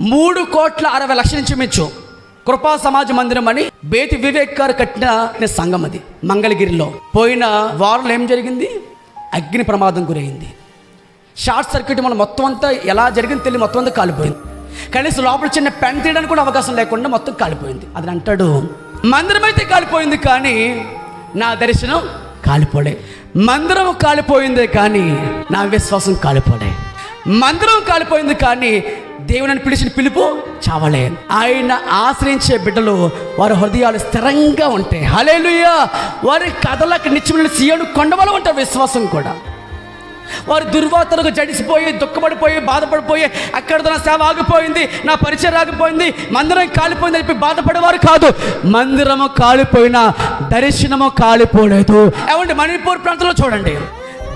మూడు కోట్ల అరవై లక్షల నుంచి మించు. కృపా సమాజ మందిరం అని బేతి వివేక్ గారు కట్టిన సంఘం అది మంగళగిరిలో. పోయిన వారంలో ఏం జరిగింది? అగ్ని ప్రమాదం గురైంది. షార్ట్ సర్క్యూట్ మన మొత్తం అంతా ఎలా జరిగింది తెలియదు మొత్తం అంతా కాలిపోయింది. కనీసం లోపల చిన్న పెన్ తీయడానికి కూడా అవకాశం లేకుండా మొత్తం కాలిపోయింది. అది అంటాడు మందిరం అయితే కాలిపోయింది కానీ నా దర్శనం కాలిపోలే. మందిరం కాలిపోయిందే కానీ నా విశ్వాసం కాలిపోలే. మందిరం కాలిపోయింది కానీ దేవుని పిలిచిన పిలుపు చావలే. ఆయన ఆశ్రయించే బిడ్డలు వారి హృదయాలు స్థిరంగా ఉంటాయి హలేలుయ్యా వారి కథలకు నిత్యమైన సీయడు కొండవల ఉంటారు విశ్వాసం కూడా. వారు దుర్వార్తలకు జడిసిపోయి దుఃఖపడిపోయి బాధపడిపోయి అక్కడితో నా సేవ ఆగిపోయింది నా పరిచయం ఆగిపోయింది మందిరం కాలిపోయింది అని చెప్పి బాధపడేవారు కాదు. మందిరము కాలిపోయినా దర్శనము కాలిపోలేదు. ఏమంటే మణిపూర్ ప్రాంతంలో చూడండి.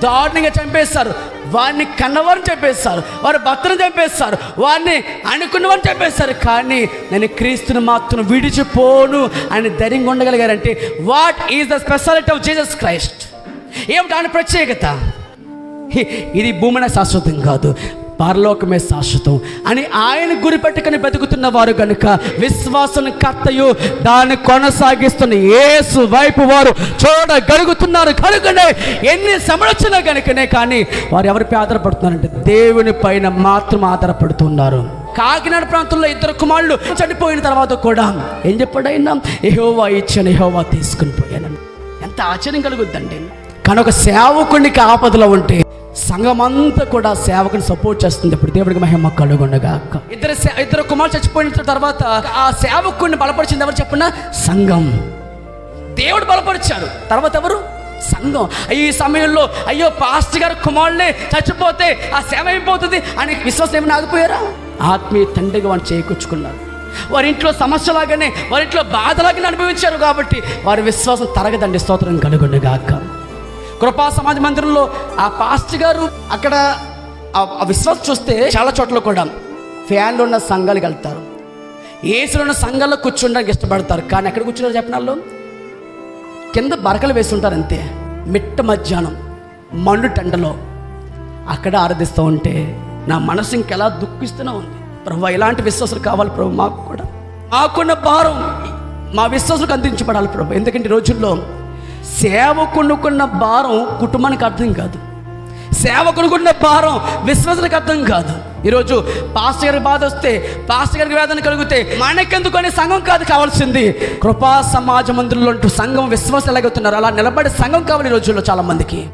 దారుణంగా చంపేస్తారు. వారిని కన్నవారిని చంపేస్తారు. వారి భర్తను చంపేస్తారు. వారిని అనుకున్నవారిని చంపేస్తారు. కానీ నేను క్రీస్తుని మాత్రం విడిచిపోను అని ధైర్యంగా ఉండగలిగారంటే what is the speciality of Jesus Christ ఏమిటి ఆయన ప్రత్యేకత? హి- ఇది భూమిన శాశ్వతం కాదు. పరలోకమే శాశ్వతం అని ఆయన గురిపెట్టుకుని బతుకుతున్న వారు కనుక విశ్వాసం కర్తయు దాన్ని కొనసాగిస్తున్న ఏసు వైపు వారు చూడగలుగుతున్నారు కనుకనే ఎన్ని సమస్యలు కనుకనే కానీ వారు ఎవరిపై ఆధారపడుతున్నారంటే దేవుని పైన మాత్రం ఆధారపడుతున్నారు. కాకినాడ ప్రాంతంలో ఇద్దరు కుమారులు చనిపోయిన తర్వాత కూడా ఏం చెప్పాడైనా ఎహోవా ఇచ్చాను ఎహోవా తీసుకుని పోయాను. ఎంత ఆశ్చర్యం కలుగుద్దండి. కానీ ఒక సేవకునికి ఆపదలో ఉంటే సంఘమంతా కూడా సేవకుని సపోర్ట్ చేస్తుంది. ఇప్పుడు దేవుడికి మహిమ కలుగుండగా ఇద్దరు ఇద్దరు కుమారులు చచ్చిపోయిన తర్వాత ఆ సేవకుడిని బలపరిచింది ఎవరు చెప్పిన? సంఘం. దేవుడు బలపరిచాడు. తర్వాత ఎవరు? సంఘం. ఈ సమయంలో అయ్యో పాస్టర్ గారు కుమారులే చచ్చిపోతే ఆ సేవ అయిపోతుంది అని విశ్వాసం ఏమైనా ఆగిపోయారా? ఆత్మీయ తండ్రిగా వాడిని చేకూర్చుకున్నారు. వారి ఇంట్లో సమస్యలాగానే వారి ఇంట్లో బాధలాగానే అనుభవించారు కాబట్టి వారి విశ్వాసం తరగదండి. స్తోత్రం కలుగుండగాక కృపా సమాజ మందిరంలో ఆ పాస్ట్ గారు అక్కడ ఆ- విశ్వాసం చూస్తే చాలా చోట్ల కూడా ఫ్యాన్లు ఉన్న సంఘాలకు వెళ్తారు. ఏసులో ఉన్న సంఘాల్లో కూర్చోడానికి ఇష్టపడతారు. కానీ ఎక్కడ కూర్చున్నారు చెప్పినాళ్ళు కింద బరకలు వేస్తుంటారు అంతే. మిట్ట మధ్యాహ్నం మండు టెండలో. అక్కడ ఆరాధిస్తూ ఉంటే నా మనసు ఇంకెలా దుఃఖిస్తూనే ఉంది. ప్రభు ఇలాంటి విశ్వాసాలు కావాలి ప్రభు మాకు కూడా. మాకున్న భారం మా విశ్వాసాలకు అందించబడాలి ప్రభు. ఎందుకంటే రోజుల్లో సేవకునుకున్న భారం కుటుంబానికి అర్థం కాదు. సేవకునుకున్న భారం విశ్వాసానికి అర్థం కాదు. ఈరోజు పాస్టర్ గారికి బాధ వస్తే పాస్టర్ గారికి వేదన కలిగితే మనకెందుకు అనే సంఘం కాదు కావాల్సింది. కృపా సమాజ మందిరంలో అంటూ సంఘం విశ్వాసం ఎలాగవుతున్నారు? అలా నిలబడే సంఘం కావాలి ఈ రోజుల్లో చాలా మందికి